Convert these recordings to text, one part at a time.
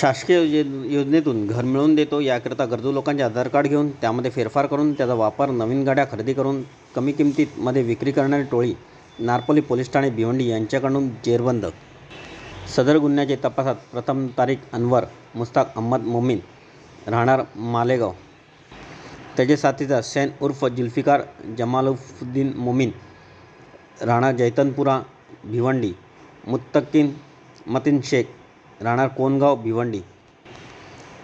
शासकीय योज- योजनेतून घर मिळवून देतो. याकरिता गरजू लोकांचे आधार कार्ड घेऊन त्यामध्ये फेरफार करून त्याचा वापर नवीन गाड्या खरेदी करून कमी किमतीमध्ये विक्री करणारी टोळी नारपोली पोलीस ठाणे भिवंडी यांच्याकडून जेरबंद. सदर गुन्ह्याचे तपासात प्रथम तारीख अनवर मुस्ताक अहमद मोमीन राहणार मालेगाव. त्याचे साथीदार सैन उर्फ जुल्फिकार जमालुद्दीन मोमीन राहणार जैतनपुरा भिवंडी मुत्तकीन मतीन शेख राहणार कोनगाव भिवंडी.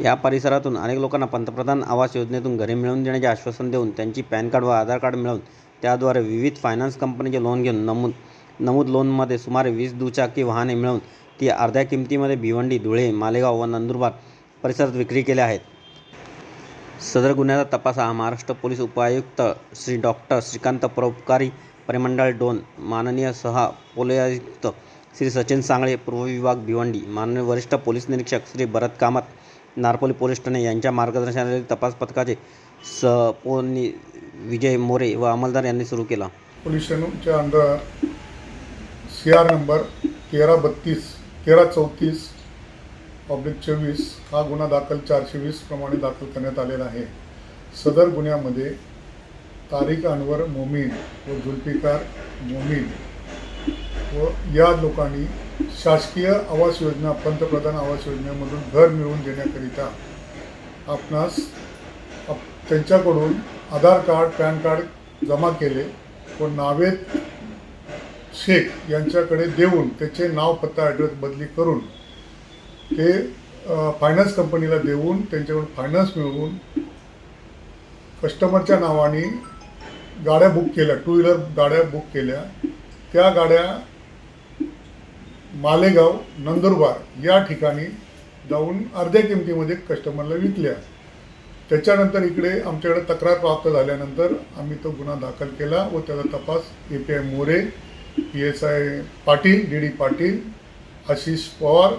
या परिसरातून अनेक लोकांना पंतप्रधान आवास योजनेतून घरे मिळवून देण्याचे आश्वासन देऊन त्यांची पॅन कार्ड व आधार कार्ड मिळवून त्याद्वारे विविध फायनान्स कंपनीचे लोन घेऊन नमूद नमूद लोनमध्ये सुमारे वीस दुचाकी वाहने मिळवून ती अर्ध्या किमतीमध्ये भिवंडी धुळे मालेगाव व नंदुरबार परिसरात विक्री केल्या आहेत. सदर गुन्ह्याचा तपास हा महाराष्ट्र पोलीस उपायुक्त श्री डॉक्टर श्रीकांत परोपकारी परिमंडळ डोन माननीय सहा पोलीस आयुक्त श्री सचिन सांगळे पूर्व विभाग भिवंडी माननीय वरिष्ठ पोलीस निरीक्षक श्री भरत कामत नारपोली पोलीस ठाणे यांच्या मार्गदर्शनाखाली तपास पथकाचे सपोनी विजय मोरे व अंमलदार यांनी सुरू केला. पोलीस स्टेशनच्या अंडर सी आर नंबर तेरा बत्तीस तेरा चौतीस पब्लिक चोवीस हा गुन्हा दाखल चारशे वीस प्रमाणे दाखल करण्यात आलेला आहे. सदर गुन्ह्यामध्ये तारिक अनवर मोमीन व जुल्फिकार मोमीन व या लोकांनी शासकीय आवास योजना पंतप्रधान आवास योजनेमधून घर मिळवून देण्याकरिता आपणास आप त्यांच्याकडून आधार कार्ड पॅन कार्ड जमा केले व नावेद शेख यांच्याकडे देऊन त्याचे नाव पत्ता ॲड्रेस बदली करून ते फायनान्स कंपनीला देऊन त्यांच्याकडून फायनान्स मिळवून कस्टमरच्या नावाने गाड्या बुक केल्या टू व्हीलर गाड्या बुक केल्या. त्या गाड्या मालेगाव नंदुरबार या ठिकाणी जाऊन अर्ध्या किमतीमध्ये कस्टमरला विकल्या. त्याच्यानंतर इकडे आमच्याकडे तक्रार प्राप्त झाल्यानंतर आम्ही तो गुन्हा दाखल केला व त्याचा तपास A P I More P S I Patil D D Patil Ashish Pawar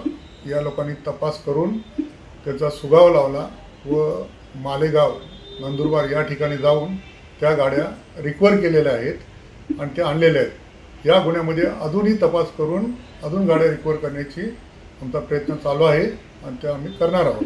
या लोकांनी तपास करून त्याचा सुगाव लावला व मालेगाव नंदुरबार या ठिकाणी जाऊन त्या गाड्या रिकवर केलेल्या आहेत आणि त्या आणलेल्या आहेत. या गुन्ह्यामध्ये अजूनही तपास करून अजून गाड्या रिकवर करण्याची आमचा प्रयत्न चालू आहे आणि त्या आम्ही करणार आहोत.